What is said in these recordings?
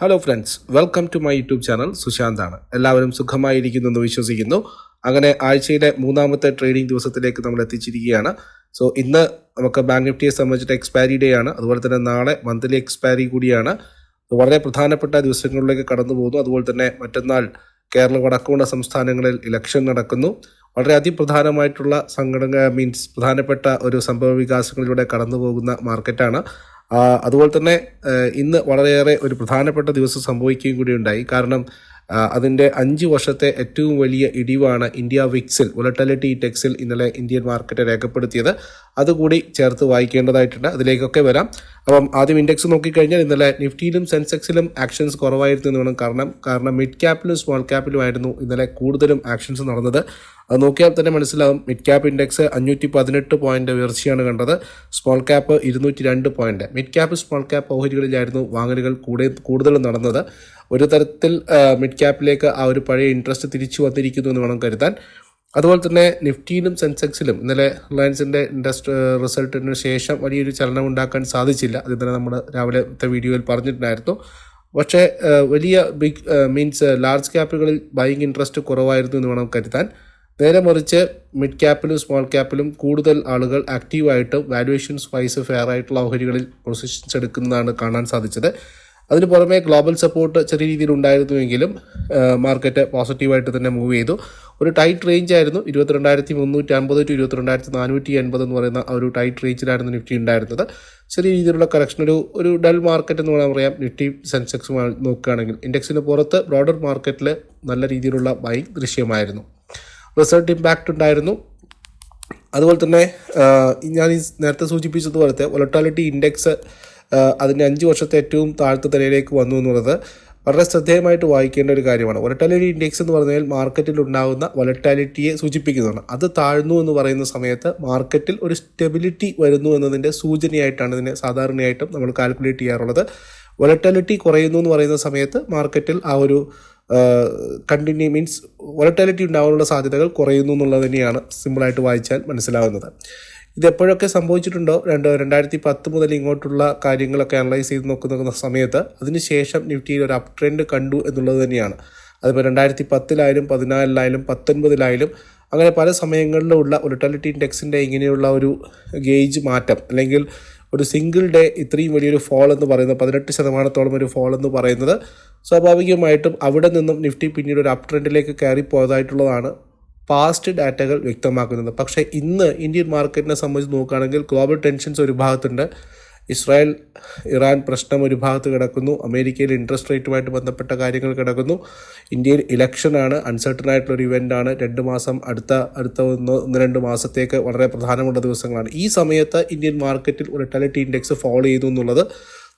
Hello friends welcome to my YouTube channel സുശാന്താണ് എല്ലാവരും സുഖമായിരിക്കുന്നു എന്ന് വിശ്വസിക്കുന്നു. അങ്ങനെ ആഴ്ചയിലെ മൂന്നാമത്തെ ട്രേഡിംഗ് ദിവസത്തിലേക്ക് നമ്മൾ എത്തിച്ചിരിക്കുകയാണ്. സോ ഇന്ന് നമുക്ക് ബാങ്ക് നിഫ്റ്റിയെ സംബന്ധിച്ചിട്ട് എക്സ്പയറി ഡേ ആണ്. അതുപോലെ തന്നെ നാളെ മന്ത്ലി എക്സ്പയറി കൂടിയാണ്. വളരെ പ്രധാനപ്പെട്ട ദിവസങ്ങളിലേക്ക് കടന്നു പോകുന്നു. അതുപോലെ തന്നെ മറ്റന്നാൾ കേരള വടക്കുള്ള സംസ്ഥാനങ്ങളിൽ ഇലക്ഷൻ നടക്കുന്നു. വളരെ അതിപ്രധാനമായിട്ടുള്ള സംഘടന മീൻസ് പ്രധാനപ്പെട്ട ഒരു സംഭവ വികാസങ്ങളിലൂടെ കടന്നു പോകുന്ന മാർക്കറ്റാണ് അതുപോലെ തന്നെ ഇന്ന് വളരെയേറെ ഒരു പ്രധാനപ്പെട്ട ദിവസം സംഭവിക്കുകയും കൂടി ഉണ്ടായി. കാരണം അതിന്റെ അഞ്ച് വർഷത്തെ ഏറ്റവും വലിയ ഇടിവാണ് ഇന്ത്യ വിക്സിൽ വൊളറ്റാലിറ്റി ടെക്സിൽ ഇന്നലെ ഇന്ത്യൻ മാർക്കറ്റ് രേഖപ്പെടുത്തിയത്. അതുകൂടി ചേർത്ത് വായിക്കേണ്ടതായിട്ടുണ്ട്. അതിലേക്കൊക്കെ വരാം. അപ്പം ആദ്യം ഇൻഡെക്സ് നോക്കിക്കഴിഞ്ഞാൽ ഇന്നലെ നിഫ്റ്റിയിലും സെൻസെക്സിലും ആക്ഷൻസ് കുറവായിരുന്നു എന്ന് വേണം കാരണം കാരണം മിഡ് ക്യാപ്പിലും സ്മോൾ ക്യാപ്പിലും ആയിരുന്നു ഇന്നലെ കൂടുതലും ആക്ഷൻസ് നടന്നത്. അത് നോക്കിയാൽ തന്നെ മനസ്സിലാവും മിഡ് ക്യാപ്പ് ഇൻഡെക്സ് അഞ്ഞൂറ്റി പതിനെട്ട് പോയിന്റ് ഉയർച്ചയാണ് കണ്ടത്. സ്മോൾ ക്യാപ്പ് ഇരുന്നൂറ്റി രണ്ട് point mid cap small cap ഓഹരികളിലായിരുന്നു വാങ്ങലുകൾ കൂടെ കൂടുതലും നടന്നത്. ഒരു തരത്തിൽ മിഡ് ക്യാപ്പിലേക്ക് ആ ഒരു പഴയ ഇൻട്രസ്റ്റ് തിരിച്ചു വന്നിരിക്കുന്നു എന്ന് വേണം കരുതാൻ. അതുപോലെ തന്നെ നിഫ്റ്റിയിലും സെൻസെക്സിലും ഇന്നലെ റിലയൻസിന്റെ ഇൻഡസ്ട്രി റിസൾട്ടിന് ശേഷം വലിയൊരു ചലനം ഉണ്ടാക്കാൻ സാധിച്ചില്ല. അത് തന്നെ നമ്മൾ രാവിലത്തെ വീഡിയോയിൽ പറഞ്ഞിട്ടുണ്ടായിരുന്നു. പക്ഷേ വലിയ ബിഗ് മീൻസ് ലാർജ് ക്യാപ്പുകളിൽ ബൈങ് ഇൻട്രസ്റ്റ് കുറവായിരുന്നു എന്ന് വേണം കരുതാൻ. നേരെ മറിച്ച് മിഡ് ക്യാപ്പിലും സ്മോൾ ക്യാപ്പിലും കൂടുതൽ ആളുകൾ ആക്റ്റീവായിട്ട് വാല്യുവേഷൻസ് വൈസ് ഫെയർ ആയിട്ടുള്ള ഓഹരികളിൽ പൊസിഷൻസ് എടുക്കുന്നതാണ് കാണാൻ സാധിച്ചത്. അതിന് പുറമെ ഗ്ലോബൽ സപ്പോർട്ട് ചെറിയ രീതിയിൽ ഉണ്ടായിരുന്നുവെങ്കിലും മാർക്കറ്റ് പോസിറ്റീവായിട്ട് തന്നെ മൂവ് ചെയ്തു. ഒരു ടൈറ്റ് റേഞ്ച് ആയിരുന്നു ഇരുപത്തിരണ്ടായിരത്തി മുന്നൂറ്റി അമ്പത് ടു ഇരുപത്തിരണ്ടായിരത്തി നാനൂറ്റി എൺപത് എന്ന് പറയുന്ന ഒരു ടൈറ്റ് റേഞ്ചിലായിരുന്നു നിഫ്റ്റി ഉണ്ടായിരുന്നത്. ചെറിയ രീതിയിലുള്ള കറക്ഷൻ ഒരു ഒരു ഡൽ മാർക്കറ്റ് എന്ന് വേണം പറയാം. നിഫ്റ്റി സെൻസെക്സ് നോക്കുകയാണെങ്കിൽ ഇൻഡെക്സിന് പുറത്ത് ബ്രോഡർ മാർക്കറ്റിൽ നല്ല രീതിയിലുള്ള ബൈ ദൃശ്യമായിരുന്നു. റിസൾട്ട് ഇമ്പാക്റ്റ് ഉണ്ടായിരുന്നു. അതുപോലെ തന്നെ ഞാൻ നേരത്തെ സൂചിപ്പിച്ചതുപോലത്തെ വൊളട്ടാലിറ്റി ഇൻഡെക്സ് അതിന്റെ അഞ്ച് വർഷത്തെ ഏറ്റവും താഴ്ത്ത നിലയിലേക്ക് വന്നു എന്നുള്ളത് വളരെ ശ്രദ്ധേയമായിട്ട് വായിക്കേണ്ട ഒരു കാര്യമാണ്. വൊളറ്റാലിറ്റി ഇൻഡെക്സ് എന്ന് പറഞ്ഞാൽ മാർക്കറ്റിൽ ഉണ്ടാകുന്ന വൊളറ്റാലിറ്റിയെ സൂചിപ്പിക്കുന്നതാണ്. അത് താഴ്ന്നു എന്ന് പറയുന്ന സമയത്ത് മാർക്കറ്റിൽ ഒരു സ്റ്റെബിലിറ്റി വരുന്നു എന്നതിന്റെ സൂചനയായിട്ടാണ് ഇതിനെ സാധാരണയായിട്ടും നമ്മൾ കാൽക്കുലേറ്റ് ചെയ്യാറുള്ളത്. വൊളറ്റാലിറ്റി കുറയുന്നു എന്ന് പറയുന്ന സമയത്ത് മാർക്കറ്റിൽ ആ ഒരു കണ്ടിന്യൂ മീൻസ് വൊളറ്റാലിറ്റി ഉണ്ടാകാനുള്ള സാധ്യതകൾ കുറയുന്നു എന്നുള്ളത് തന്നെയാണ് സിമ്പിളായിട്ട് വായിച്ചാൽ മനസ്സിലാവുന്നത്. ഇത് എപ്പോഴൊക്കെ സംഭവിച്ചിട്ടുണ്ടോ? രണ്ട് രണ്ടായിരത്തി പത്ത് മുതൽ ഇങ്ങോട്ടുള്ള കാര്യങ്ങളൊക്കെ അനലൈസ് ചെയ്ത് നോക്കുന്ന സമയത്ത് അതിനുശേഷം നിഫ്റ്റിയിൽ ഒരു അപ് ട്രെൻഡ് കണ്ടു എന്നുള്ളത് തന്നെയാണ്. അതിപ്പോൾ രണ്ടായിരത്തി പത്തിലായാലും പതിനാലിലായാലും പത്തൊൻപതിലായാലും അങ്ങനെ പല സമയങ്ങളിലുള്ള ഒലിറ്റാലിറ്റി ഇൻഡെക്സിന്റെ ഇങ്ങനെയുള്ള ഒരു ഗേജ് മാറ്റം. അല്ലെങ്കിൽ ഒരു സിംഗിൾ ഡേ ഇത്രയും വലിയൊരു ഫോൾ എന്ന് പറയുന്നത് പതിനെട്ട് ശതമാനത്തോളം ഒരു ഫോൾ എന്ന് പറയുന്നത് സ്വാഭാവികമായിട്ടും അവിടെ നിന്നും നിഫ്റ്റി പിന്നീട് ഒരു അപ് ട്രെൻഡിലേക്ക് കയറി പോയതായിട്ടുള്ളതാണ് പാസ്റ്റ് ഡാറ്റകൾ വ്യക്തമാക്കുന്നത് പക്ഷേ ഇന്ന് ഇന്ത്യൻ മാർക്കറ്റിനെ സംബന്ധിച്ച് നോക്കുകയാണെങ്കിൽ ഗ്ലോബൽ ടെൻഷൻസ് ഒരു ഭാഗത്തുണ്ട്. ഇസ്രായേൽ ഇറാൻ പ്രശ്നം ഒരു ഭാഗത്ത് കിടക്കുന്നു. അമേരിക്കയിൽ ഇൻട്രസ്റ്റ് റേറ്റുമായിട്ട് ബന്ധപ്പെട്ട കാര്യങ്ങൾ കിടക്കുന്നു. ഇന്ത്യയിൽ ഇലക്ഷനാണ് അൺസർട്ടൺ ആയിട്ടുള്ള ഒരു ഇവന്റാണ് രണ്ട് മാസം അടുത്ത അടുത്ത ഒന്ന് ഒന്ന് രണ്ട് മാസത്തേക്ക് വളരെ പ്രധാനമുള്ള ദിവസങ്ങളാണ്. ഈ സമയത്ത് ഇന്ത്യൻ മാർക്കറ്റിൽ വൊളറ്റാലിറ്റി ഇൻഡെക്സ് ഫോളോ ചെയ്തു എന്നുള്ളത്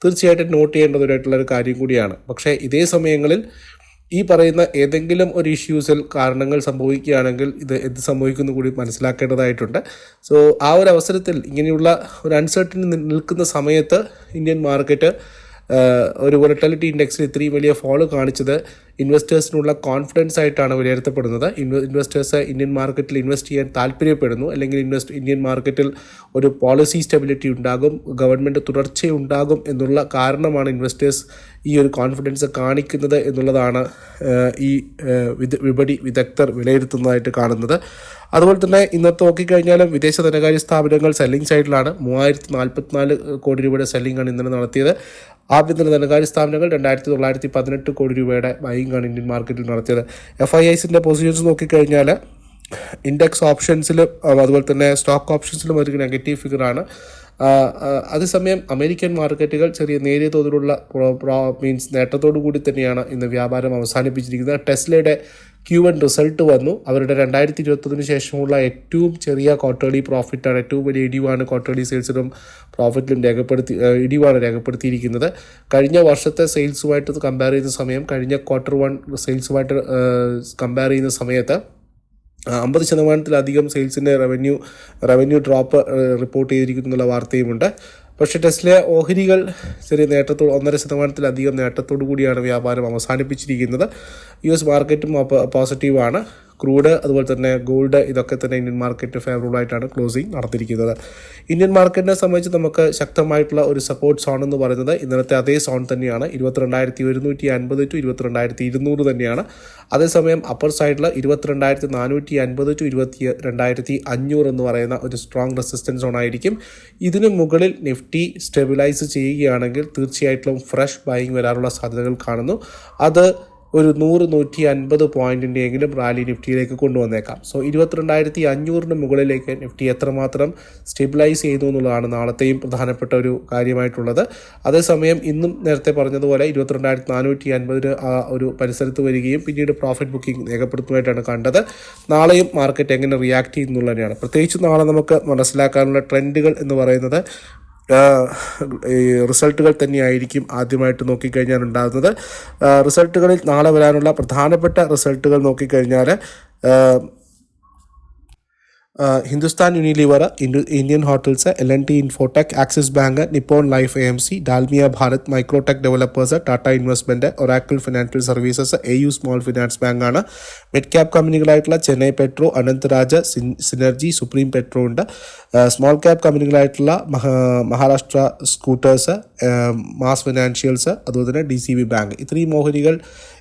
തീർച്ചയായിട്ടും നോട്ട് ചെയ്യേണ്ടതായിട്ടുള്ള ഒരു കാര്യം കൂടിയാണ്. പക്ഷേ ഇതേ സമയങ്ങളിൽ ഈ പറയുന്ന ഏതെങ്കിലും ഒരു ഇഷ്യൂസിൽ കാരണങ്ങൾ സംഭവിക്കുകയാണെങ്കിൽ ഇത് എന്ത് സംഭവിക്കുന്നു കൂടി മനസ്സിലാക്കേണ്ടതായിട്ടുണ്ട്. സോ ആ ഒരു അവസരത്തിൽ ഇങ്ങനെയുള്ള ഒരു അൺസർട്ടൻ നിൽക്കുന്ന സമയത്ത് ഇന്ത്യൻ മാർക്കറ്റ് ഒരു വൊളറ്റാലിറ്റി ഇൻഡെക്സിൽ ഇത്രയും വലിയ ഫോൾ കാണിച്ചത് ഇൻവെസ്റ്റേഴ്സിനുള്ള കോൺഫിഡൻസ് ആയിട്ടാണ് വിലയിരുത്തപ്പെടുന്നത്. ഇൻവെസ്റ്റേഴ്സ് ഇന്ത്യൻ മാർക്കറ്റിൽ ഇൻവെസ്റ്റ് ചെയ്യാൻ താല്പര്യപ്പെടുന്നു. അല്ലെങ്കിൽ ഇൻവെസ്റ്റ് ഇന്ത്യൻ മാർക്കറ്റിൽ ഒരു പോളിസി സ്റ്റെബിലിറ്റി ഉണ്ടാകും. ഗവൺമെന്റ് തുടർച്ചയുണ്ടാകും എന്നുള്ള കാരണമാണ് ഇൻവെസ്റ്റേഴ്സ് ഈ ഒരു കോൺഫിഡൻസ് കാണിക്കുന്നത് എന്നുള്ളതാണ് ഈ വിപണി വിദഗ്ധർ വിലയിരുത്തുന്നതായിട്ട് കാണുന്നത്. അതുപോലെ തന്നെ ഇന്നത്തെ നോക്കിക്കഴിഞ്ഞാലും വിദേശ ധനകാര്യ സ്ഥാപനങ്ങൾ സെല്ലിംഗ് സൈഡിലാണ് മൂവായിരത്തി നാൽപ്പത്തിനാല് കോടി രൂപയുടെ സെല്ലിംഗാണ് ഇന്നലെ നടത്തിയത്. ആഭ്യന്തര ധനകാര്യ സ്ഥാപനങ്ങൾ രണ്ടായിരത്തി തൊള്ളായിരത്തി പതിനെട്ട് കോടി രൂപയുടെ ബൈങ്ങാണ് ഇന്ത്യൻ മാർക്കറ്റിൽ നടത്തിയത്. എഫ് ഐ ഐസിന്റെ പൊസിഷൻസ് നോക്കിക്കഴിഞ്ഞാൽ ഇൻഡെക്സ് ഓപ്ഷൻസിലും അതുപോലെ തന്നെ സ്റ്റോക്ക് ഓപ്ഷൻസിലും ഒരു നെഗറ്റീവ് ഫിഗർ ആണ്. അതേസമയം അമേരിക്കൻ മാർക്കറ്റുകൾ ചെറിയ നേരിയ തോതിലുള്ള മീൻസ് നേട്ടത്തോടു കൂടി തന്നെയാണ് ഇന്ന് വ്യാപാരം അവസാനിപ്പിച്ചിരിക്കുന്നത്. ടെസ്ലയുടെ ക്യൂ വൺ റിസൾട്ട് വന്നു. അവരുടെ രണ്ടായിരത്തി ഇരുപത്തൊന്നിന് ശേഷമുള്ള ഏറ്റവും ചെറിയ ക്വാർട്ടേർലി പ്രോഫിറ്റാണ് ഏറ്റവും വലിയ ഇടിവാണ് ക്വാർട്ടേർലി സെയിൽസിലും പ്രോഫിറ്റിലും രേഖപ്പെടുത്തി ഇടിവാണ് രേഖപ്പെടുത്തിയിരിക്കുന്നത്. കഴിഞ്ഞ വർഷത്തെ സെയിൽസുമായിട്ട് കമ്പയർ ചെയ്യുന്ന സമയം കഴിഞ്ഞ ക്വാർട്ടർ വൺ സെയിൽസുമായിട്ട് കമ്പയർ ചെയ്യുന്ന സമയത്ത് അമ്പത് ശതമാനത്തിലധികം സെയിൽസിന്റെ റവന്യൂ റവന്യൂ ഡ്രോപ്പ് റിപ്പോർട്ട് ചെയ്തിരിക്കുന്നുള്ള വാർത്തയുമുണ്ട്. പക്ഷേ ടെസ്ലെ ഓഹരികൾ ചെറിയ നേട്ടത്തോട് ഒന്നര ശതമാനത്തിലധികം നേട്ടത്തോടു കൂടിയാണ് വ്യാപാരം അവസാനിപ്പിച്ചിരിക്കുന്നത്. യു എസ് മാർക്കറ്റും പോസിറ്റീവാണ് ക്രൂഡ് അതുപോലെ തന്നെ ഗോൾഡ് ഇതൊക്കെ തന്നെ ഇന്ത്യൻ മാർക്കറ്റ് ഫേവറബിൾ ആയിട്ടാണ് ക്ലോസിംഗ് നടത്തിയിരിക്കുന്നത്. ഇന്ത്യൻ മാർക്കറ്റിനെ സംബന്ധിച്ച് നമുക്ക് ശക്തമായിട്ടുള്ള ഒരു സപ്പോർട്ട് സോൺ എന്ന് പറയുന്നത് ഇന്നലത്തെ അതേ സോൺ തന്നെയാണ്. ഇരുപത്തിരണ്ടായിരത്തി ഒരുന്നൂറ്റി അൻപത് ടു ഇരുപത്തിരണ്ടായിരത്തി ഇരുന്നൂറ് തന്നെയാണ്. അതേസമയം അപ്പർ സൈഡിൽ ഇരുപത്തിരണ്ടായിരത്തി നാനൂറ്റി അൻപത് ടു ഇരുപത്തി രണ്ടായിരത്തി അഞ്ഞൂറ് എന്ന് പറയുന്ന ഒരു സ്ട്രോങ് റെസിസ്റ്റൻസ് സോൺ ആയിരിക്കും. ഇതിന് മുകളിൽ നിഫ്റ്റി സ്റ്റെബിലൈസ് ചെയ്യുകയാണെങ്കിൽ തീർച്ചയായിട്ടും ഫ്രഷ് ബൈങ് വരാനുള്ള സാധ്യതകൾ കാണുന്നു. അത് ഒരു നൂറ് നൂറ്റി അൻപത് പോയിന്റിന്റെ എങ്കിലും റാലി നിഫ്റ്റിയിലേക്ക് കൊണ്ടുവന്നേക്കാം. സോ ഇരുപത്തിരണ്ടായിരത്തി അഞ്ഞൂറിന് മുകളിലേക്ക് നിഫ്റ്റി എത്രമാത്രം സ്റ്റെബിലൈസ് ചെയ്തു എന്നുള്ളതാണ് നാളത്തെയും പ്രധാനപ്പെട്ട ഒരു കാര്യമായിട്ടുള്ളത്. അതേസമയം ഇന്നും നേരത്തെ പറഞ്ഞതുപോലെ ഇരുപത്തിരണ്ടായിരത്തി നാനൂറ്റി അൻപതിന് ആ ഒരു പരിസരത്ത് വരികയും പിന്നീട് പ്രോഫിറ്റ് ബുക്കിംഗ് രേഖപ്പെടുത്തുന്നതായിട്ടാണ് കണ്ടത്. നാളെയും മാർക്കറ്റ് എങ്ങനെ റിയാക്ട് ചെയ്യുന്നുള്ളതാണ് പ്രത്യേകിച്ച് നാളെ നമുക്ക് മനസ്സിലാക്കാനുള്ള ട്രെൻഡുകൾ എന്ന് പറയുന്നത് റിസൾട്ടുകൾ തന്നെയായിരിക്കും ആദ്യമായിട്ട് നോക്കിക്കഴിഞ്ഞാൽ ഉണ്ടാകുന്നത്. റിസൾട്ടുകളിൽ നാളെ വരാനുള്ള പ്രധാനപ്പെട്ട റിസൾട്ടുകൾ നോക്കിക്കഴിഞ്ഞാൽ Hindustan Unilever Indian hotels L N T Infotech Axis bank Nippon life A M C Dalmia Bharat Microtech developers Tata investment Oracle financial services A U small finance ബാങ്കാണ് mid cap കമ്പനികളായിട്ടുള്ള Chennai petro Anantraj synergy supreme petro ഉണ്ട്. Small cap കമ്പനികളായിട്ടുള്ള Maharashtra scooters mass financials അതുപോലെ തന്നെ D C B bank ഇത്രയും ഓഹരികൾ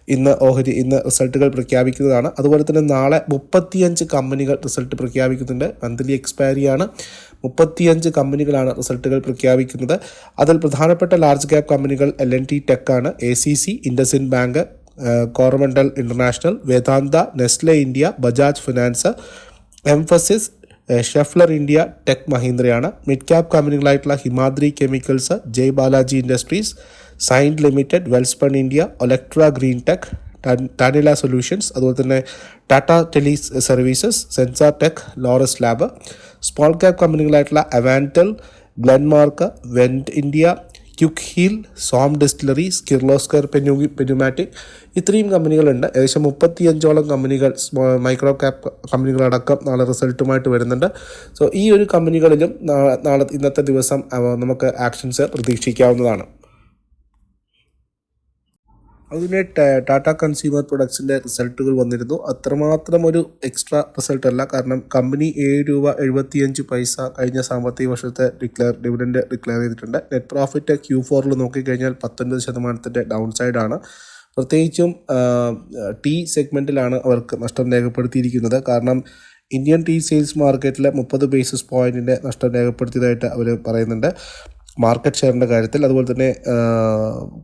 ഇന്ന് ഓഹരി ഇന്ന് റിസൾട്ടുകൾ പ്രഖ്യാപിക്കുന്നതാണ്. അതുപോലെ തന്നെ നാളെ മുപ്പത്തിയഞ്ച് കമ്പനികൾ റിസൾട്ട് പ്രഖ്യാപിക്കുന്നുണ്ട്. മന്ത്ലി എക്സ്പയറിയാണ് മുപ്പത്തിയഞ്ച് കമ്പനികളാണ് റിസൾട്ടുകൾ പ്രഖ്യാപിക്കുന്നത്. അതിൽ പ്രധാനപ്പെട്ട ലാർജ് ക്യാപ് കമ്പനികൾ എൽ എൻ ടി ടെക് ആണ് A C C IndusInd bank Coromandel international Vedanta Nestle India Bajaj finance Mphasis Schaeffler India tech മഹീന്ദ്രയാണ്. Mid cap കമ്പനികളായിട്ടുള്ള Himadri chemicals Jai Balaji industries signed limited Welspun India Olectra green tech Tanla solutions അതുപോലെ തന്നെ Tata tele services Zensar tech Laurus lab small cap കമ്പനികളായിട്ടുള്ള Avantel Glenmark went India Quick Heal Som distillery Kirloskar പെനു pneumatic ഇത്രയും കമ്പനികളുണ്ട്. ഏകദേശം മുപ്പത്തിയഞ്ചോളം കമ്പനികൾ micro cap കമ്പനികളടക്കം നാളെ റിസൾട്ടുമായിട്ട് വരുന്നുണ്ട്. So ഈ ഒരു കമ്പനികളിലും നാളെ ഇന്നത്തെ ദിവസം നമുക്ക് ആക്ഷൻസ് പ്രതീക്ഷിക്കാവുന്നതാണ്. അതിനെ ടാറ്റ കൺസ്യൂമർ പ്രൊഡക്ട്സിന്റെ റിസൾട്ടുകൾ വന്നിരുന്നു. അത്രമാത്രം ഒരു എക്സ്ട്രാ റിസൾട്ട് അല്ല കാരണം കമ്പനി ഏഴ് രൂപ എഴുപത്തിയഞ്ച് പൈസ കഴിഞ്ഞ സാമ്പത്തിക വർഷത്തെ ഡിക്ലെയർ ഡിവിഡൻഡ് ഡിക്ലെയർ ചെയ്തിട്ടുണ്ട്. നെറ്റ് പ്രോഫിറ്റ് ക്യൂ ഫോറിൽ നോക്കിക്കഴിഞ്ഞാൽ പത്തൊൻപത് ശതമാനത്തിന്റെ ഡൗൺ സൈഡാണ് പ്രത്യേകിച്ചും ടി സെഗ്മെന്റിലാണ് അവർക്ക് നഷ്ടം രേഖപ്പെടുത്തിയിരിക്കുന്നത്. കാരണം ഇന്ത്യൻ ടീ സെയിൽസ് മാർക്കറ്റിലെ മുപ്പത് ബേസിസ് പോയിന്റിന്റെ നഷ്ടം രേഖപ്പെടുത്തിയതായിട്ട് അവർ പറയുന്നുണ്ട്. മാർക്കറ്റ് ഷെയറിന്റെ കാര്യത്തിൽ. അതുപോലെ തന്നെ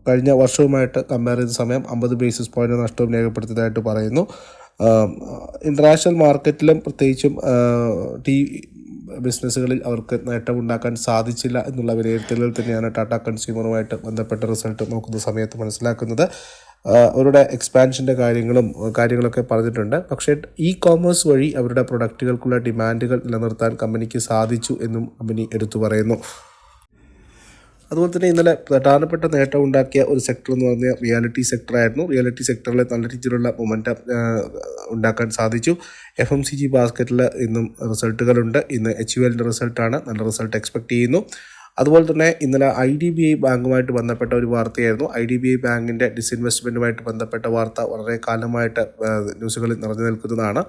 കഴിഞ്ഞ വർഷവുമായിട്ട് കമ്പയർ ചെയ്ത സമയം അമ്പത് ബേസിസ് പോയിന്റ് നഷ്ടവും രേഖപ്പെടുത്തിയതായിട്ട് പറയുന്നു. ഇന്റർനാഷണൽ മാർക്കറ്റിലും പ്രത്യേകിച്ചും ടീ ബിസിനസ്സുകളിൽ അവർക്ക് നേട്ടമുണ്ടാക്കാൻ സാധിച്ചില്ല എന്നുള്ള വിലയിരുത്തലുകൾ തന്നെയാണ് ടാറ്റ കൺസ്യൂമറുമായിട്ട് ബന്ധപ്പെട്ട റിസൾട്ട് നോക്കുന്ന സമയത്ത് മനസ്സിലാക്കുന്നത്. അവരുടെ എക്സ്പാൻഷന്റെ കാര്യങ്ങളും കാര്യങ്ങളൊക്കെ പറഞ്ഞിട്ടുണ്ട്. പക്ഷേ ഇ കോമേഴ്സ് വഴി അവരുടെ പ്രൊഡക്റ്റുകൾക്കുള്ള ഡിമാൻഡുകൾ നിലനിർത്താൻ കമ്പനിക്ക് സാധിച്ചു എന്നും കമ്പനി എടുത്തു പറയുന്നു. അതുപോലെ തന്നെ ഇന്നലെ പ്രധാനപ്പെട്ട നേട്ടം ഉണ്ടാക്കിയ ഒരു സെക്ടർ എന്ന് പറഞ്ഞാൽ റിയാലിറ്റി സെക്ടറായിരുന്നു റിയാലിറ്റി സെക്ടറിൽ നല്ല രീതിയിലുള്ള മൊമെന്റം ഉണ്ടാക്കാൻ സാധിച്ചു. എഫ് എം സി ജി ബാസ്ക്കറ്റിൽ ഇന്നും റിസൾട്ടുകളുണ്ട് ഇന്ന് എച്ച് യു എല്ലിന്റെ റിസൾട്ടാണ് നല്ല റിസൾട്ട് എക്സ്പെക്ട് ചെയ്യുന്നു. അതുപോലെ തന്നെ ഇന്നലെ ഐ ഡി ബി ഐ ബാങ്കുമായിട്ട് ബന്ധപ്പെട്ട ഒരു വാർത്തയായിരുന്നു. ഐ ഡി ബി ഐ ബാങ്കിന്റെ ഡിസ്ഇൻവെസ്റ്റ്മെന്റുമായിട്ട് ബന്ധപ്പെട്ട വാർത്ത വളരെ കാലമായിട്ട് ന്യൂസുകളിൽ നിറഞ്ഞു നിൽക്കുന്നതാണ്.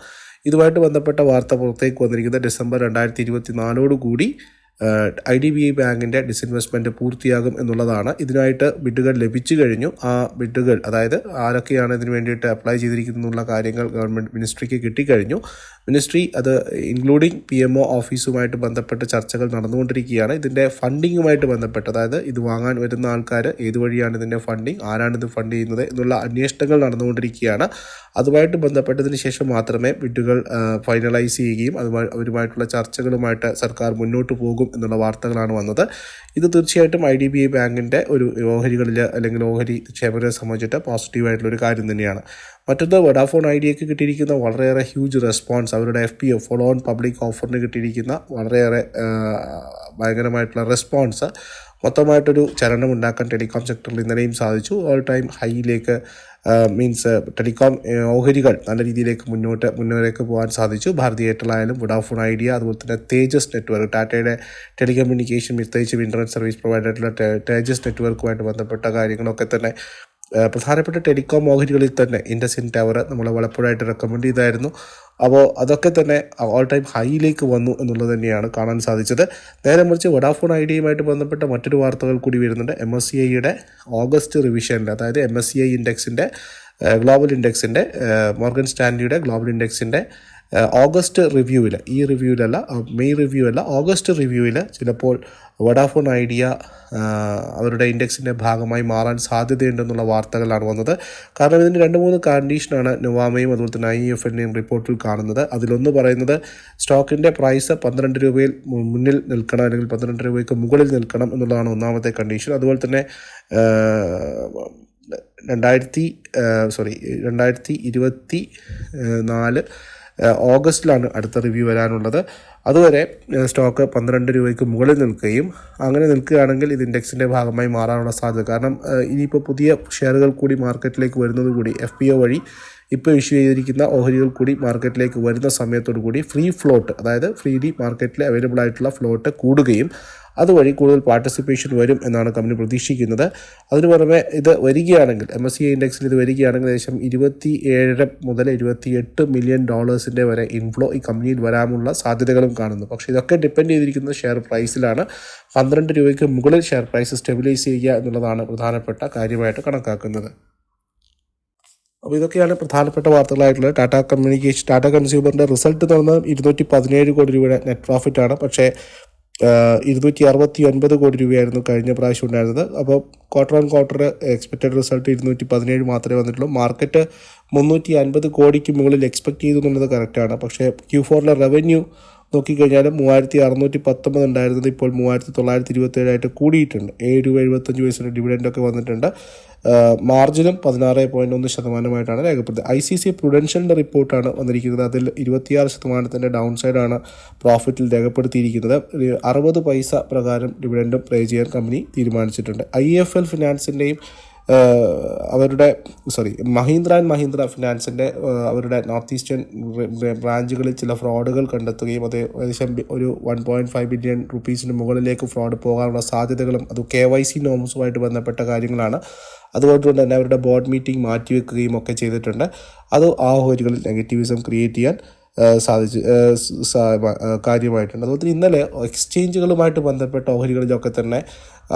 ഇതുമായിട്ട് ബന്ധപ്പെട്ട വാർത്ത പുറത്തേക്ക് വന്നിരിക്കുന്നത് ഡിസംബർ രണ്ടായിരത്തി ഇരുപത്തി നാലോടുകൂടി ഐ ഡി ബി ഐ ബാങ്കിന്റെ ഡിസ്ഇൻവെസ്റ്റ്മെന്റ് പൂർത്തിയാകും എന്നുള്ളതാണ്. ഇതിനായിട്ട് ബിഡുകൾ ലഭിച്ചു കഴിഞ്ഞു. ആ ബിഡുകൾ അതായത് ആരൊക്കെയാണ് ഇതിന് വേണ്ടിയിട്ട് അപ്ലൈ ചെയ്തിരിക്കുന്നുള്ള കാര്യങ്ങൾ ഗവൺമെന്റ് മിനിസ്ട്രിക്ക് കിട്ടിക്കഴിഞ്ഞു. മിനിസ്ട്രി അത് ഇൻക്ലൂഡിങ് പി എം ഒ ഓഫീസുമായിട്ട് ബന്ധപ്പെട്ട ചർച്ചകൾ നടന്നുകൊണ്ടിരിക്കുകയാണ്. ഇതിന്റെ ഫണ്ടിങ്ങുമായിട്ട് ബന്ധപ്പെട്ട് അതായത് ഇത് വാങ്ങാൻ വരുന്ന ആൾക്കാർ ഏത് വഴിയാണ് ഇതിന്റെ ഫണ്ടിങ് ആരാണ് ഇത് ഫണ്ട് ചെയ്യുന്നത് എന്നുള്ള അന്വേഷണങ്ങൾ നടന്നുകൊണ്ടിരിക്കുകയാണ്. അതുമായിട്ട് ബന്ധപ്പെട്ടതിന് ശേഷം മാത്രമേ ബിഡുകൾ ഫൈനലൈസ് ചെയ്യുകയും അതുമായി അവരുമായിട്ടുള്ള ചർച്ചകളുമായിട്ട് സർക്കാർ മുന്നോട്ട് പോകും എന്നുള്ള വാർത്തകളാണ് വന്നത്. ഇത് തീർച്ചയായിട്ടും ഐ ഡി ബി ഐ ബാങ്കിന്റെ ഒരു ഓഹരികളിൽ അല്ലെങ്കിൽ ഓഹരി നിക്ഷേപകരെ സംബന്ധിച്ചിട്ട് പോസിറ്റീവായിട്ടുള്ളൊരു കാര്യം തന്നെയാണ്. മറ്റൊന്ന് വഡാഫോൺ ഐഡിയക്ക് കിട്ടിയിരിക്കുന്ന വളരെയേറെ ഹ്യൂജ് റെസ്പോൺസ് അവരുടെ F P O follow on public ഓഫറിന് കിട്ടിയിരിക്കുന്ന വളരെയേറെ ഭയങ്കരമായിട്ടുള്ള റെസ്പോൺസ് മൊത്തമായിട്ടൊരു ചലനം ഉണ്ടാക്കാൻ ടെലികോം സെക്ടറിൽ ഇന്നലെയും സാധിച്ചു. ഓൾ ടൈം ഹൈയിലേക്ക് മീൻസ് ടെലികോം ഓഹരികൾ നല്ല രീതിയിലേക്ക് മുന്നോട്ട് മുന്നോട്ടേക്ക് പോകാൻ സാധിച്ചു. ഭാരതി എയർടെൽ ആയാലും വൊഡാഫോൺ ഐഡിയ അതുപോലെ തന്നെ തേജസ് നെറ്റ്വർക്ക് ടാറ്റയുടെ ടെലികമ്മ്യൂണിക്കേഷൻ പ്രത്യേകിച്ചും ഇന്റർനെറ്റ് സർവീസ് പ്രൊവൈഡർ ആയിട്ടുള്ള തേജസ് നെറ്റ്വർക്കുമായിട്ട് ബന്ധപ്പെട്ട കാര്യങ്ങളൊക്കെ തന്നെ പ്രധാനപ്പെട്ട ടെലികോം ഓഹരികളിൽ തന്നെ ഇൻഡസിൻ ടവർ നമ്മൾ പലപ്പോഴായിട്ട് റെക്കമെൻഡ് ചെയ്തായിരുന്നു. അപ്പോൾ അതൊക്കെ തന്നെ ഓൾ ടൈം ഹൈയിലേക്ക് വന്നു എന്നുള്ളത് തന്നെയാണ് കാണാൻ സാധിച്ചത്. നേരെ മറിച്ച് വൊഡാഫോൺ ഐഡിയയുമായിട്ട് ബന്ധപ്പെട്ട മറ്റൊരു വാർത്തകൾ കൂടി വരുന്നുണ്ട്. എം എസ് സി ഐയുടെ ഓഗസ്റ്റ് റിവിഷനിൽ അതായത് എം എസ് സി ഐ ഇൻഡെക്സിന്റെ ഗ്ലോബൽ ഇൻഡെക്സിന്റെ മോർഗൻ സ്റ്റാൻലിയുടെ ഗ്ലോബൽ ഇൻഡെക്സിന്റെ ഓഗസ്റ്റ് റിവ്യൂവിൽ ഈ റിവ്യൂവിലല്ല മെയ് റിവ്യൂ അല്ല ഓഗസ്റ്റ് റിവ്യൂവിൽ ചിലപ്പോൾ വഡാഫോൺ ഐഡിയ അവരുടെ ഇൻഡെക്സിന്റെ ഭാഗമായി മാറാൻ സാധ്യതയുണ്ടെന്നുള്ള വാർത്തകളാണ് വന്നത്. കാരണം ഇതിന് രണ്ട് മൂന്ന് കണ്ടീഷനാണ് നൊവാമയും അതുപോലെ തന്നെ ഐ എഫ് എല്ലിനെയും റിപ്പോർട്ടിൽ കാണുന്നത്. അതിലൊന്ന് പറയുന്നത് സ്റ്റോക്കിന്റെ പ്രൈസ് പന്ത്രണ്ട് രൂപയിൽ മുന്നിൽ നിൽക്കണം അല്ലെങ്കിൽ പന്ത്രണ്ട് രൂപയ്ക്ക് മുകളിൽ നിൽക്കണം എന്നുള്ളതാണ് ഒന്നാമത്തെ കണ്ടീഷൻ. അതുപോലെ തന്നെ രണ്ടായിരത്തി സോറി രണ്ടായിരത്തി ഇരുപത്തി നാല് ഓഗസ്റ്റിലാണ് അടുത്ത റിവ്യൂ വരാനുള്ളത്. അതുവരെ സ്റ്റോക്ക് പന്ത്രണ്ട് രൂപയ്ക്ക് മുകളിൽ നിൽക്കുകയും അങ്ങനെ നിൽക്കുകയാണെങ്കിൽ ഇത് ഇൻഡെക്സിന്റെ ഭാഗമായി മാറാനുള്ള സാധ്യത. കാരണം ഇനിയിപ്പോൾ പുതിയ ഷെയറുകൾ കൂടി മാർക്കറ്റിലേക്ക് വരുന്നത് കൂടി എഫ് പി ഒ വഴി ഇപ്പോൾ ഇഷ്യൂ ചെയ്തിരിക്കുന്ന ഓഹരികൾ കൂടി മാർക്കറ്റിലേക്ക് വരുന്ന സമയത്തോടു കൂടി ഫ്രീ ഫ്ലോട്ട് അതായത് ഫ്രീലി മാർക്കറ്റിൽ അവൈലബിൾ ആയിട്ടുള്ള ഫ്ലോട്ട് കൂടുകയും അതുവഴി കൂടുതൽ പാർട്ടിസിപ്പേഷൻ വരും എന്നാണ് കമ്പനി പ്രതീക്ഷിക്കുന്നത്. അതിനു പുറമെ ഇത് വരികയാണെങ്കിൽ എം എസ് സി ഇൻഡെക്സിൽ ഇത് വരികയാണെങ്കിൽ ഏകദേശം ഇരുപത്തി ഏഴര മുതൽ ഇരുപത്തി എട്ട് മില്യൺ ഡോളേഴ്സിന്റെ വരെ ഇൻഫ്ലോ ഈ കമ്പനിയിൽ വരാനുള്ള സാധ്യതകളും കാണുന്നു. പക്ഷേ ഇതൊക്കെ ഡിപ്പെൻഡ് ചെയ്തിരിക്കുന്നത് ഷെയർ പ്രൈസിലാണ് പന്ത്രണ്ട് രൂപയ്ക്ക് മുകളിൽ ഷെയർ പ്രൈസ് സ്റ്റെബിലൈസ് ചെയ്യുക എന്നുള്ളതാണ് പ്രധാനപ്പെട്ട കാര്യമായിട്ട് കണക്കാക്കുന്നത്. അപ്പോൾ ഇതൊക്കെയാണ് പ്രധാനപ്പെട്ട വാർത്തകളായിട്ടുള്ളത്. ടാറ്റ കമ്മ്യൂണിക്കേഷൻ ടാറ്റ കൺസ്യൂമറിന്റെ റിസൾട്ട് നടന്നത് ഇരുന്നൂറ്റി പതിനേഴ് കോടി രൂപയുടെ നെറ്റ് പ്രോഫിറ്റ് ആണ്. പക്ഷേ ഇരുന്നൂറ്റി അറുപത്തി ഒൻപത് കോടി രൂപയായിരുന്നു കഴിഞ്ഞ പ്രാവശ്യം ഉണ്ടായിരുന്നത്. അപ്പോൾ quarter on quarter expected result ഇരുന്നൂറ്റി പതിനേഴ് മാത്രമേ വന്നിട്ടുള്ളൂ. മാർക്കറ്റ് മുന്നൂറ്റി അൻപത് കോടിക്ക് മുകളിൽ എക്സ്പെക്ട് ചെയ്തു എന്നുള്ളത് കറക്റ്റാണ് പക്ഷേ ക്യൂ ഫോറിലെ റവന്യൂ നോക്കിക്കഴിഞ്ഞാൽ മൂവായിരത്തി അറുന്നൂറ്റി പത്തൊമ്പത് ഉണ്ടായിരുന്നത് ഇപ്പോൾ മൂവായിരത്തി തൊള്ളായിരത്തി ഇരുപത്തി ഏഴായിട്ട് കൂടിയിട്ടുണ്ട്. ഏഴ് രൂപ എഴുപത്തഞ്ച് പൈസയുടെ ഡിവിഡൻഡൊക്കെ വന്നിട്ടുണ്ട്. മാർജിനും പതിനാറ് പോയിന്റ് ഒന്ന് ശതമാനമായിട്ടാണ് രേഖപ്പെടുത്തിയത്. ഐ സി സി പ്രുഡൻഷ്യലിന്റെ റിപ്പോർട്ടാണ് വന്നിരിക്കുന്നത്. അതിൽ ഇരുപത്തിയാറ് ശതമാനത്തിന്റെ ഡൗൺ സൈഡാണ് പ്രോഫിറ്റിൽ രേഖപ്പെടുത്തിയിരിക്കുന്നത്. അറുപത് പൈസ പ്രകാരം ഡിവിഡൻഡും പേ ചെയ്യാൻ കമ്പനി തീരുമാനിച്ചിട്ടുണ്ട്. ഐ എഫ് എൽ ഫിനാൻസിന്റെയും അവരുടെ സോറി മഹീന്ദ്ര ആൻഡ് മഹീന്ദ്ര ഫിനാൻസിന്റെ അവരുടെ നോർത്ത് ഈസ്റ്റേൺ ബ്രാഞ്ചുകളിൽ ചില ഫ്രോഡുകൾ കണ്ടെത്തുകയും അത് ഏകദേശം ഒരു വൺ പോയിന്റ് ഫൈവ് ബില്യൺ റുപ്പീസിന് മുകളിലേക്ക് ഫ്രോഡ് പോകാനുള്ള സാധ്യതകളും അത് കെ വൈ സി നോംസുമായിട്ട് ബന്ധപ്പെട്ട കാര്യങ്ങളാണ്. അതുകൊണ്ട് തന്നെ അവരുടെ ബോർഡ് മീറ്റിംഗ് മാറ്റിവെക്കുകയും ഒക്കെ ചെയ്തിട്ടുണ്ട്. അത് ആ ഓഹരികളിൽ നെഗറ്റീവിസം ക്രിയേറ്റ് ചെയ്യാൻ സാധിച്ചു കാര്യമായിട്ടുണ്ട്. അതുപോലെ ഇന്നലെ എക്സ്ചേഞ്ചുകളുമായിട്ട് ബന്ധപ്പെട്ട ഓഹരികളിലൊക്കെ തന്നെ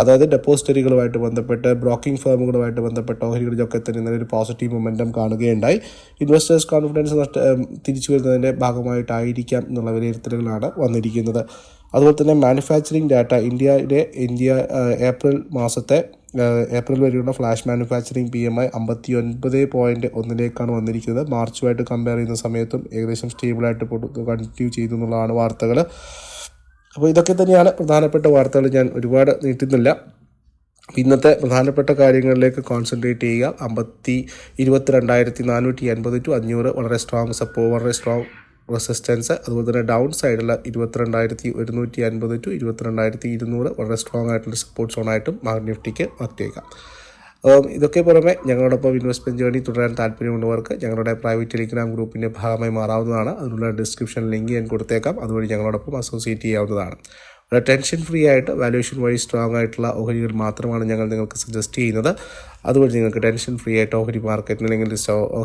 അതായത് ഡെപ്പോസിറ്ററികളുമായിട്ട് ബന്ധപ്പെട്ട് ബ്രോക്കിംഗ് ഫേമുകളുമായിട്ട് ബന്ധപ്പെട്ട ഓഹരികളിലൊക്കെ തന്നെ ഇന്നലെ ഒരു പോസിറ്റീവ് മൊമെന്റം കാണുകയുണ്ടായി. ഇൻവെസ്റ്റേഴ്സ് കോൺഫിഡൻസ് നഷ്ട തിരിച്ചു വരുന്നതിന്റെ ഭാഗമായിട്ടായിരിക്കാം എന്നുള്ള വിലയിരുത്തലുകളാണ് വന്നിരിക്കുന്നത്. അതുപോലെ തന്നെ മാനുഫാക്ചറിങ് ഡാറ്റ ഇന്ത്യയുടെ ഇന്ത്യ ഏപ്രിൽ മാസത്തെ ഏപ്രിൽ വരെയുള്ള flash manufacturing P M I അമ്പത്തി ഒൻപത് പോയിന്റ് ഒന്നിലേക്കാണ് വന്നിരിക്കുന്നത്. മാർച്ചുമായിട്ട് കമ്പയർ ചെയ്യുന്ന സമയത്തും ഏകദേശം സ്റ്റേബിളായിട്ട് കണ്ടിന്യൂ ചെയ്തു എന്നുള്ളതാണ് വാർത്തകൾ അപ്പോൾ ഇതൊക്കെ തന്നെയാണ് പ്രധാനപ്പെട്ട വാർത്തകൾ ഞാൻ ഒരുപാട് നീട്ടുന്നില്ല. ഇന്നത്തെ പ്രധാനപ്പെട്ട കാര്യങ്ങളിലേക്ക് കോൺസെൻട്രേറ്റ് ചെയ്യുക. അമ്പത്തി ഇരുപത്തിരണ്ടായിരത്തി നാനൂറ്റി എൺപത് ടു അഞ്ഞൂറ് വളരെ സ്ട്രോങ് സപ്പോ വളരെ സ്ട്രോങ് റെസിസ്റ്റൻസ് അതുപോലെ തന്നെ ഡൗൺ സൈഡുള്ള ഇരുപത്തിരണ്ടായിരത്തി ഒരുന്നൂറ്റി അൻപത് ടു ഇരുപത്തിരണ്ടായിരത്തി ഇരുന്നൂറ് വളരെ സ്ട്രോങ് ആയിട്ടുള്ള സപ്പോർട്ട് സോണായിട്ടും മാർക്ക് നിഫ്റ്റിക്ക് വർക്ക് അപ്പം ഇതൊക്കെ പുറമെ ഞങ്ങളോടൊപ്പം ഇൻവെസ്റ്റ്മെന്റ് ജേണി തുടരാൻ താല്പര്യമുള്ളവർക്ക് ഞങ്ങളുടെ പ്രൈവറ്റ് ടെലിഗ്രാം ഗ്രൂപ്പിന്റെ ഭാഗമായി മാറാവുന്നതാണ്. അതിനുള്ള ഡിസ്ക്രിപ്ഷൻ ലിങ്ക് ഞാൻ കൊടുത്തേക്കാം. അതുവഴി ഞങ്ങളോടൊപ്പം അസോസിയേറ്റ് ചെയ്യാവുന്നതാണ്. ടെൻഷൻ ഫ്രീ ആയിട്ട് വാല്യൂഷൻ വഴി സ്ട്രോങ് ആയിട്ടുള്ള ഓഹരികൾ മാത്രമാണ് ഞങ്ങൾ നിങ്ങൾക്ക് സജസ്റ്റ് ചെയ്യുന്നത്. അതുവഴി നിങ്ങൾക്ക് ടെൻഷൻ ഫ്രീ ആയിട്ട് ഓഹരി മാർക്കറ്റിന് അല്ലെങ്കിൽ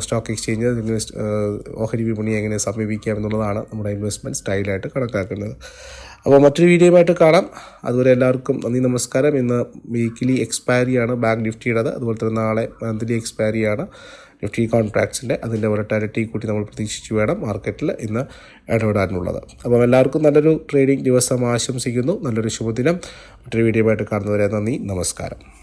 സ്റ്റോക്ക് എക്സ്ചേഞ്ച് നിങ്ങൾ ഓഹരി വിപണി എങ്ങനെ സമീപിക്കാം എന്നുള്ളതാണ് നമ്മുടെ ഇൻവെസ്റ്റ്മെന്റ് സ്റ്റൈലായിട്ട് കണക്കാക്കുന്നത്. അപ്പോൾ മറ്റൊരു വീഡിയോയുമായിട്ട് കാണാം. അതുവരെ എല്ലാവർക്കും നന്ദി നമസ്കാരം. ഇന്ന് വീക്കിലി എക്സ്പയറിയാണ് ബാങ്ക് നിഫ്റ്റിയുടേത് അതുപോലെ തന്നെ നാളെ മന്ത്ലി എക്സ്പയറിയാണ് നിഫ്റ്റി കോൺട്രാക്ട്സിന്റെ അതിന്റെ വോളറ്റാലിറ്റി കൂട്ടി നമ്മൾ പ്രതീക്ഷിച്ച് വേണം മാർക്കറ്റിൽ ഇന്ന് ഇടപെടാനുള്ളത്. അപ്പം എല്ലാവർക്കും നല്ലൊരു ട്രേഡിംഗ് ദിവസം ആശംസിക്കുന്നു. നല്ലൊരു ശുഭദിനം. മറ്റൊരു വീഡിയോ ആയിട്ട് കാണുന്നവരെ നന്ദി. നമസ്കാരം.